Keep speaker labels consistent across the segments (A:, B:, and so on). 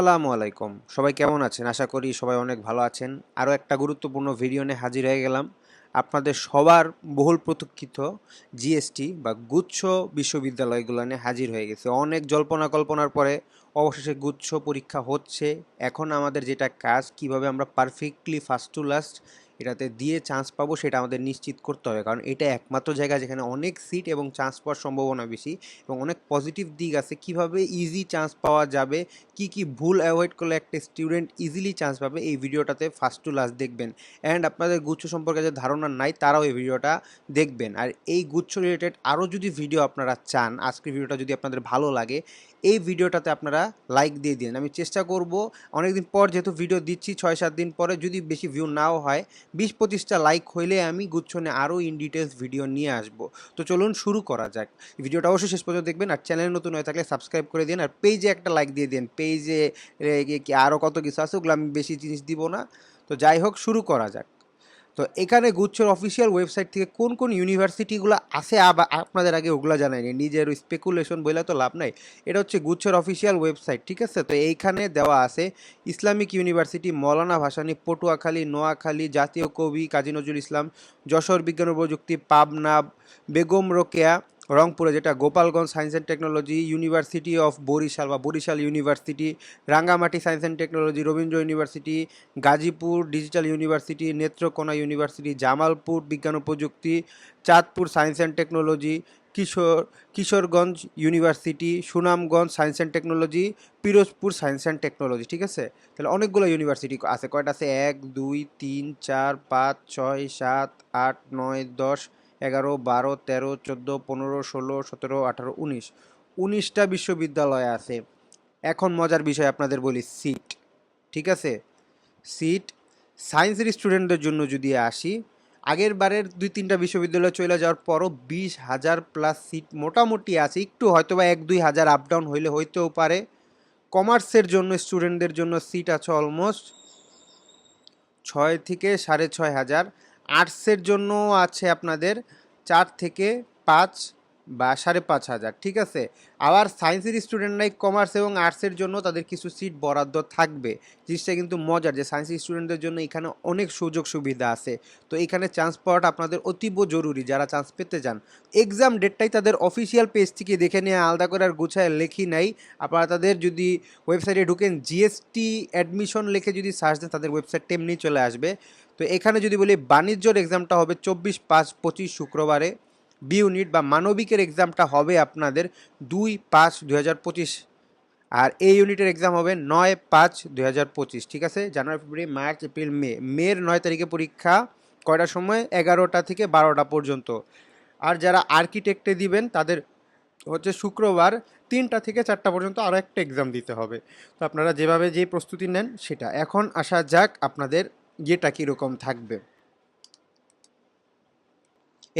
A: আসসালামু আলাইকুম সবাই কেমন আছেন আশা করি সবাই অনেক ভালো আছেন আরও একটা গুরুত্বপূর্ণ ভিডিও নিয়ে হাজির হয়ে গেলাম আপনাদের সবার বহুল প্রতীক্ষিত জিএসটি বা গুচ্ছ বিশ্ববিদ্যালয়গুলো নিয়ে হাজির হয়ে গেছে অনেক জল্পনা কল্পনার পরে অবশেষে গুচ্ছ পরীক্ষা হচ্ছে এখন আমাদের যেটা কাজ কিভাবে আমরা পারফেক্টলি ফার্স্ট টু লাস্ট এটাতে দিয়ে চান্স পাবো সেটা আমাদের নিশ্চিত করতে হবে কারণ এটা একমাত্র জায়গা যেখানে অনেক সিট এবং চান্স পাওয়ার সম্ভাবনা বেশি এবং অনেক পজিটিভ দিক আছে কিভাবে ইজি চান্স পাওয়া যাবে কি কি ভুল অ্যাভয়েড করলে একটা স্টুডেন্ট ইজিলি চান্স পাবে এই ভিডিওটাতে ফার্স্ট টু লাস্ট দেখবেন অ্যান্ড আপনাদের গুচ্ছ সম্পর্কে যে ধারণা নাই তারাও এই ভিডিওটা দেখবেন আর এই গুচ্ছ রিলেটেড আরও যদি ভিডিও আপনারা চান আজকের ভিডিওটা যদি আপনাদের ভালো লাগে এই ভিডিওটাতে আপনারা লাইক দিয়ে দিন আমি চেষ্টা করব দিন পর যেহেতু ভিডিও দিচ্ছি ছয় সাত দিন পরে যদি বেশি ভিউ নাও হয় বিশ পঁচিশটা লাইক হইলে আমি গুচ্ছনে আরও ইন ডিটেলস ভিডিও নিয়ে আসব তো চলুন শুরু করা যাক ভিডিওটা অবশ্যই শেষ পর্যন্ত দেখবেন আর চ্যানেল নতুন হয়ে থাকলে সাবস্ক্রাইব করে দিন আর পেজে একটা লাইক দিয়ে দিন পেজে আরও কত কিছু আছে ওগুলো আমি বেশি জিনিস দিব না তো যাই হোক শুরু করা যাক তো এখানে গুচ্ছর অফিসিয়াল ওয়েবসাইট থেকে কোন কোন ইউনিভার্সিটিগুলো আসে আপনাদের আগে ওগুলো জানাই নি নিজের স্পেকুলেশন বইলা তো লাভ নাই এটা হচ্ছে গুচ্ছর অফিসিয়াল ওয়েবসাইট ঠিক আছে তো এইখানে দেওয়া আছে ইসলামিক ইউনিভার্সিটি মৌলানা ভাসানী পটুয়াখালী নোয়াখালী জাতীয় কবি কাজী নজরুল ইসলাম যশোর বিজ্ঞান ও প্রযুক্তি পাবনা বেগম রোকেয়া রংপুরে যেটা Gopalganj science and technology university of Barishal বা Barishal university Rangamati science and technology Rabindra university Gazipur digital university Netrokona university Jamalpur বিজ্ঞান ও প্রযুক্তি Chandpur science and technology Kishor Kishoreganj university Sunamganj science and technology Pirojpur science and technology ঠিক আছে তাহলে অনেকগুলো ইউনিভার্সিটি আছে কয়টা আছে এক দুই তিন চার পাঁচ ছয় সাত আট নয় দশ এগারো বারো তেরো চোদ্দো পনেরো ষোলো সতেরো আঠারো উনিশ উনিশটা বিশ্ববিদ্যালয় আছে এখন মজার বিষয় আপনাদের বলি সিট ঠিক আছে সিট সায়েন্সের স্টুডেন্টদের জন্য যদি আসি আগের বারের দুই তিনটা বিশ্ববিদ্যালয় চলে যাওয়ার পরও বিশ হাজার প্লাস সিট মোটামুটি আছে একটু হয়তো বা এক দুই হাজার আপ ডাউন হইলে হইতেও পারে কমার্সের জন্য স্টুডেন্টদের জন্য সিট আছে অলমোস্ট ছয় থেকে সাড়ে ছয় হাজার আর্টসের জন্য আছে আপনাদের চার থেকে পাঁচ বা সাড়ে পাঁচ হাজার ঠিক আছে আবার সায়েন্সের স্টুডেন্টরাই কমার্স এবং আর্টসের জন্য তাদের কিছু সিট বরাদ্দ থাকবে জিনিসটা কিন্তু মজার যে সায়েন্সের স্টুডেন্টদের জন্য এখানে অনেক সুযোগ সুবিধা আছে তো এখানে চান্স পাওয়াটা আপনাদের অতীব জরুরি যারা চান্স পেতে চান এক্সাম ডেটটাই তাদের অফিসিয়াল পেজ থেকে দেখে নিয়ে আলাদা করে আর গুছায় লেখি নাই আপনারা তাদের যদি ওয়েবসাইটে ঢুকেন জিএসটি অ্যাডমিশন লেখে যদি সার্চ দেন তাদের ওয়েবসাইট এমনি চলে আসবে তো এখানে যদি বলি বাণিজ্যর এক্সামটা হবে চব্বিশ পাঁচ পঁচিশ শুক্রবারে বি ইউনিট বা মানবিকের এক্সামটা হবে আপনাদের দুই পাঁচ দু আর এই ইউনিটের এক্সাম হবে নয় পাঁচ দু ঠিক আছে জানুয়ারি ফেব্রুয়ারি মার্চ এপ্রিল মে মের নয় তারিখে পরীক্ষা কয়টার সময় এগারোটা থেকে বারোটা পর্যন্ত আর যারা আর্কিটেক্টে দিবেন তাদের হচ্ছে শুক্রবার তিনটা থেকে চারটা পর্যন্ত আরও একটা এক্সাম দিতে হবে তো আপনারা যেভাবে যে প্রস্তুতি নেন সেটা এখন আসা যাক আপনাদের ইয়েটা কীরকম থাকবে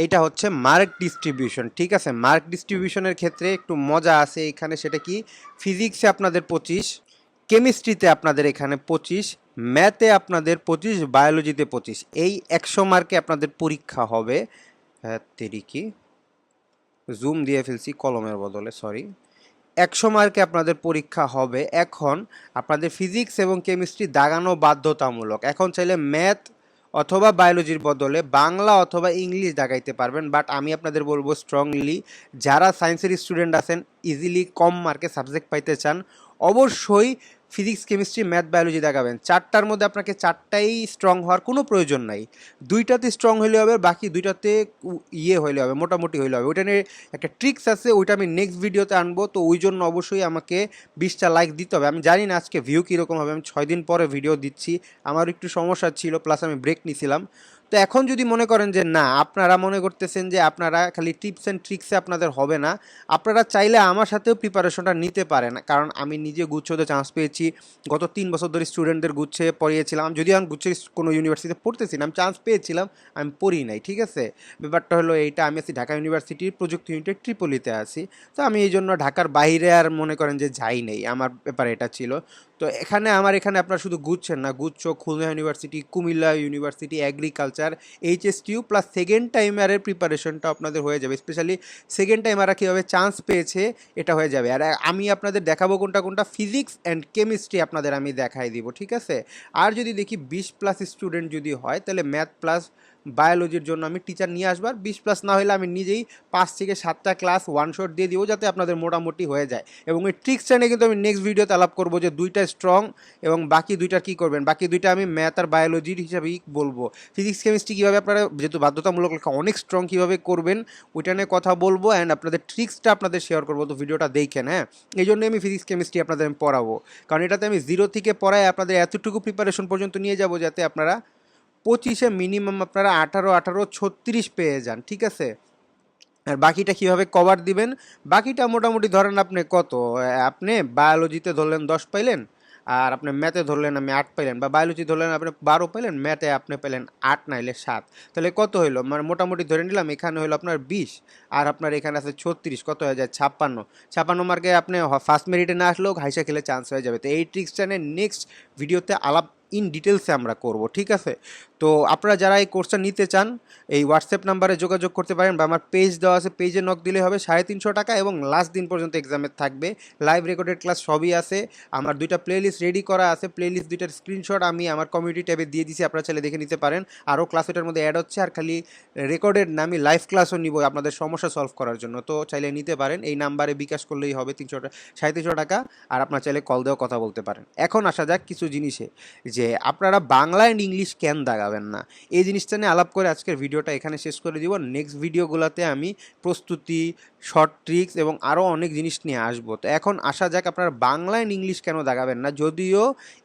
A: এইটা হচ্ছে মার্ক ডিস্ট্রিবিউশন ঠিক আছে মার্ক ডিস্ট্রিবিউশনের ক্ষেত্রে একটু মজা আছে এখানে সেটা কি ফিজিক্সে আপনাদের পঁচিশ কেমিস্ট্রিতে আপনাদের এখানে পঁচিশ ম্যাথে আপনাদের পঁচিশ বায়োলজিতে পঁচিশ এই একশো মার্কে আপনাদের পরীক্ষা হবে তেরি হ্যাঁ, কি জুম দিয়ে ফেলছি কলমের বদলে সরি একশো মার্কে আপনাদের পরীক্ষা হবে এখন আপনাদের ফিজিক্স এবং কেমিস্ট্রি দাগানো বাধ্যতামূলক এখন চাইলে ম্যাথ অথবা বায়োলজির বদলে বাংলা অথবা ইংলিশ দেখাইতে পারবেন বাট আমি আপনাদের বলবো স্ট্রংলি যারা সায়েন্সের স্টুডেন্ট আছেন ইজিলি কম মার্কে সাবজেক্ট পাইতে চান অবশ্যই ফিজিক্স কেমিস্ট্রি ম্যাথ বায়োলজি দেখাবেন চারটার মধ্যে আপনাকে চারটাই স্ট্রং হওয়ার কোনো প্রয়োজন নাই দুইটাতে স্ট্রং হইলে হবে বাকি দুইটাতে ইয়ে হইলে হবে মোটামুটি হইলে হবে ওইটা নিয়ে একটা ট্রিক্স আছে ওইটা আমি নেক্সট ভিডিওতে আনবো তো ওই জন্য অবশ্যই আমাকে বিশটা লাইক দিতে হবে আমি জানি না আজকে ভিউ কীরকম হবে আমি ছয় দিন পরে ভিডিও দিচ্ছি আমার একটু সমস্যা ছিল প্লাস আমি ব্রেক নিছিলাম তো এখন যদি মনে করেন যে না আপনারা মনে করতেছেন যে আপনারা খালি টিপস অ্যান্ড ট্রিক্সে আপনাদের হবে না আপনারা চাইলে আমার সাথেও প্রিপারেশনটা নিতে পারেন কারণ আমি নিজে গুচ্ছতে চান্স পেয়েছি গত তিন বছর ধরে স্টুডেন্টদের গুচ্ছে পড়িয়েছিলাম যদি আমি গুচ্ছে কোনো ইউনিভার্সিটিতে পড়তেছি না আমি চান্স পেয়েছিলাম আমি পড়ি নাই ঠিক আছে ব্যাপারটা হলো এইটা আমি আছি ঢাকা ইউনিভার্সিটির প্রযুক্তি ইউনিটের ট্রিপলিতে আছি তো আমি এই জন্য ঢাকার বাইরে আর মনে করেন যে যাই নেই আমার ব্যাপার এটা ছিল তো এখানে আমার এখানে আপনারা শুধু গুচ্ছেন না গুচ্ছ Khulna university Cumilla university agriculture আর এইচএস টিউ প্লাস সেকেন্ড টাইমারের প্রিপারেশনটা আপনাদের হয়ে যাবে স্পেশালি সেকেন্ড টাইমারা কীভাবে চান্স পেয়েছে এটা হয়ে যাবে আর আমি আপনাদের দেখাবো কোনটা কোনটা ফিজিক্স অ্যান্ড কেমিস্ট্রি আপনাদের আমি দেখাই দিব ঠিক আছে আর যদি দেখি বিশ প্লাস স্টুডেন্ট যদি হয় তাহলে ম্যাথ প্লাস বায়োলজির জন্য আমি টিচার নিয়ে আসবো আর বিশ প্লাস না হলে আমি নিজেই পাঁচ থেকে সাতটা ক্লাস ওয়ান শট দিয়ে দিব যাতে আপনাদের মোটামুটি হয়ে যায় এবং এই ট্রিক্স নিয়ে কিন্তু আমি নেক্সট ভিডিওতে আলাপ করবো যে দুইটা স্ট্রং এবং বাকি দুইটা কী করবেন বাকি দুইটা আমি ম্যাথ আর বায়োলজির হিসাবেই বলবো ফিজিক্স কেমিস্ট্রি কীভাবে আপনারা যেহেতু বাধ্যতামূলক লেখা অনেক স্ট্রং কীভাবে করবেন ওইটা নিয়ে কথা বলবো অ্যান্ড আপনাদের ট্রিক্সটা আপনাদের শেয়ার করবো তো ভিডিওটা দেখেন হ্যাঁ এই জন্যই আমি ফিজিক্স কেমিস্ট্রি আপনাদের আমি পড়াবো কারণ এটাতে আমি জিরো থেকে পড়ায় আপনাদের এতটুকু প্রিপারেশন পর্যন্ত নিয়ে যাবো যাতে আপনারা পঁচিশে মিনিমাম আপনারা আঠারো আঠারো ছত্রিশ পেয়ে যান ঠিক আছে আর বাকিটা কিভাবে কভার দিবেন বাকিটা মোটামুটি ধরেন আপনি কত আপনি বায়োলজিতে ধরলেন দশ পাইলেন আর আপনি ম্যাথে ধরলেন আমি আট পাইলেন বা বায়োলজি ধরলেন আপনি বারো পাইলেন ম্যাথে আপনি পেলেন আট নাইলে সাত তাহলে কত হইল মানে মোটামুটি ধরে নিলাম এখানে হলো আপনার বিশ আর আপনার এখানে আছে ছত্রিশ কত হয়ে যায় ছাপ্পান্ন ছাপ্পান্ন মার্কে আপনি ফার্স্ট মেরিটে না আসলেও হাইসা খেলে চান্স হয়ে যাবে তো এই ট্রিক্সটা নিয়ে নেক্সট ভিডিওতে আলাপ ইন ডিটেলসে আমরা করব ঠিক আছে তো আপনারা যারা এই কোর্সটা নিতে চান এই হোয়াটসঅ্যাপ নাম্বারে যোগাযোগ করতে পারেন বা আমার পেজ দেওয়া আছে পেজে নক দিলে হবে সাড়ে তিনশো টাকা এবং লাস্ট দিন পর্যন্ত এক্সামের থাকবে লাইভ রেকর্ডেড ক্লাস সবই আছে আমার দুইটা প্লেলিস্ট রেডি করা আছে প্লেলিস্ট দুইটার স্ক্রিনশট আমি আমার কমিউনিটি ট্যাবে দিয়ে দিছি আপনারা চাইলে দেখে নিতে পারেন আরও ক্লাস এটার মধ্যে অ্যাড হচ্ছে আর খালি রেকর্ডেড না আমি লাইভ ক্লাসও নিব আপনাদের সমস্যা সলভ করার জন্য তো চাইলে নিতে পারেন এই নাম্বারে বিকাশ করলেই হবে তিনশো টাকা সাড়ে তিনশো টাকা আর আপনার চাইলে কল দেওয়া কথা বলতে পারেন এখন আসা যাক কিছু জিনিসে যে যে আপনারা বাংলা অ্যান্ড ইংলিশ কেন দাগাবেন না এই জিনিসটা নিয়ে আলাপ করে আজকের ভিডিওটা এখানে শেষ করে দিব নেক্সট ভিডিওগুলোতে আমি প্রস্তুতি শর্ট ট্রিক্স এবং আরও অনেক জিনিস নিয়ে আসবো তো এখন আসা যাক আপনারা বাংলা অ্যান্ড ইংলিশ কেন দাগাবেন না যদিও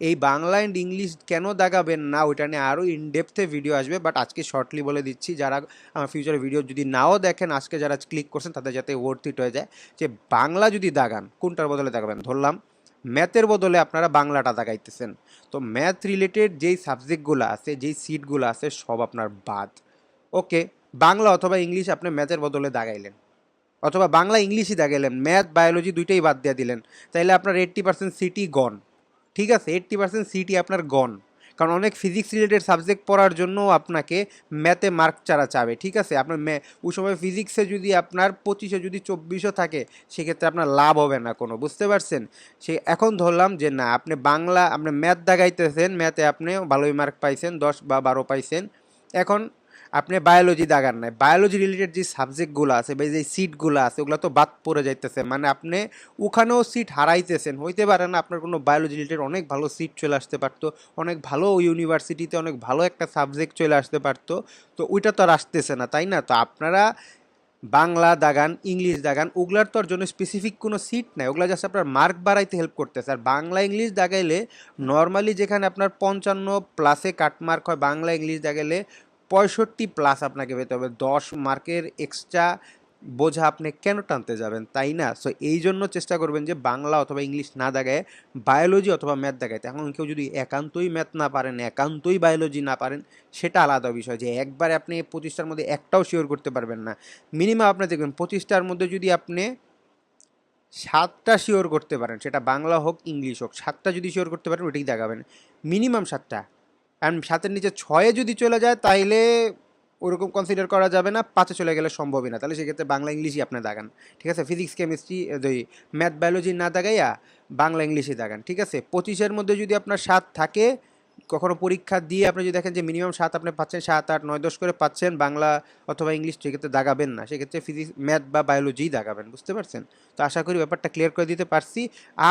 A: এই বাংলা অ্যান্ড ইংলিশ কেন দাগাবেন না ওইটা নিয়ে আরও ইনডেপথে ভিডিও আসবে বাট আজকে শর্টলি বলে দিচ্ছি যারা আমার ফিউচার ভিডিও যদি নাও দেখেন আজকে যারা ক্লিক করছেন তাদের যাতে ওয়ার্থ হয়ে যায় যে বাংলা যদি দাগান কোনটার বদলে দাগাবেন ধরলাম ম্যাথের বদলে আপনারা বাংলাটা দাগাইতেছেন তো ম্যাথ রিলেটেড যেই সাবজেক্টগুলো আছে যেই সিটগুলো আছে সব আপনার বাদ ওকে বাংলা অথবা ইংলিশ আপনি ম্যাথের বদলে দাগাইলেন অথবা বাংলা ইংলিশই দাগাইলেন ম্যাথ বায়োলজি দুইটাই বাদ দিয়ে দিলেন তাইলে আপনার এইট্টি পার্সেন্ট সিটি গন ঠিক আছে এইট্টি পার্সেন্ট সিটি আপনার গন কারণ অনেক ফিজিক্স রিলেটেড সাবজেক্ট পড়ার জন্য আপনাকে ম্যাথে মার্ক চারা চাবে ঠিক আছে আপনার ম্যা ওই সময় ফিজিক্সে যদি আপনার পঁচিশে যদি চব্বিশও থাকে সেক্ষেত্রে আপনার লাভ হবে না কোনো বুঝতে পারছেন সে এখন ধরলাম যে না আপনি বাংলা আপনি ম্যাথ দাগাইতেছেন ম্যাথে আপনি ভালোই মার্ক পাইছেন দশ বা বারো পাইছেন এখন আপনি বায়োলজি দাগান নাই বায়োলজি রিলেটেড যে সাবজেক্টগুলো আছে বা যে সিটগুলো আছে ওগুলো তো বাদ পড়ে যাইতেছে মানে আপনি ওখানেও সিট হারাইতেছেন হইতে পারে না আপনার কোনো বায়োলজি রিলেটেড অনেক ভালো সিট চলে আসতে পারতো অনেক ভালো ইউনিভার্সিটিতে অনেক ভালো একটা সাবজেক্ট চলে আসতে পারতো তো ওইটা তো আর আসতেছে না তাই না তো আপনারা বাংলা দাগান ইংলিশ দাগান ওগুলার আর জন্য স্পেসিফিক কোনো সিট নাই ওগুলা জাস্ট আপনার মার্ক বাড়াইতে হেল্প করতেছে আর বাংলা ইংলিশ দাগাইলে নর্মালি যেখানে আপনার পঞ্চান্ন প্লাসে কাটমার্ক হয় বাংলা ইংলিশ দাগাইলে পঁয়ষট্টি প্লাস আপনাকে পেতে হবে দশ মার্কের এক্সট্রা বোঝা আপনি কেন টানতে যাবেন তাই না সো এই জন্য চেষ্টা করবেন যে বাংলা অথবা ইংলিশ না দেখায় বায়োলজি অথবা ম্যাথ দেখায় এখন কেউ যদি একান্তই ম্যাথ না পারেন একান্তই বায়োলজি না পারেন সেটা আলাদা বিষয় যে একবারে আপনি পঁচিশটার মধ্যে একটাও শিওর করতে পারবেন না মিনিমাম আপনি দেখবেন পঁচিশটার মধ্যে যদি আপনি সাতটা শিওর করতে পারেন সেটা বাংলা হোক ইংলিশ হোক সাতটা যদি শিওর করতে পারেন ওইটাই দেখাবেন মিনিমাম সাতটা অ্যান্ড সাতের নিচে ছয়ে যদি চলে যায় তাইলে ওরকম কনসিডার করা যাবে না পাঁচে চলে গেলে সম্ভবই না তাহলে সেক্ষেত্রে বাংলা ইংলিশই আপনি দেখান ঠিক আছে ফিজিক্স কেমিস্ট্রি ওই ম্যাথ বায়োলজি না দেখাইয়া বাংলা ইংলিশই দেখান ঠিক আছে পঁচিশের মধ্যে যদি আপনার সাত থাকে কখনো পরীক্ষা দিয়ে আপনি যদি দেখেন যে মিনিমাম সাত আপনি পাচ্ছেন সাত আট নয় দশ করে পাচ্ছেন বাংলা অথবা ইংলিশ সেক্ষেত্রে দাগাবেন না সেক্ষেত্রে ফিজিক্স ম্যাথ বা বায়োলজিই দাগাবেন বুঝতে পারছেন তো আশা করি ব্যাপারটা ক্লিয়ার করে দিতে পারছি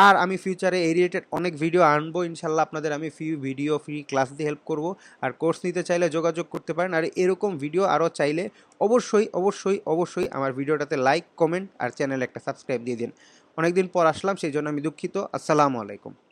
A: আর আমি ফিউচারে এই রিলেটেড অনেক ভিডিও আনবো ইনশাল্লাহ আপনাদের আমি ফিউ ভিডিও ফ্রি ক্লাস দিয়ে হেল্প করব আর কোর্স নিতে চাইলে যোগাযোগ করতে পারেন আর এরকম ভিডিও আরও চাইলে অবশ্যই অবশ্যই অবশ্যই আমার ভিডিওটাতে লাইক কমেন্ট আর চ্যানেলে একটা সাবস্ক্রাইব দিয়ে দিন অনেকদিন পর আসলাম সেই জন্য আমি দুঃখিত আসসালামু আলাইকুম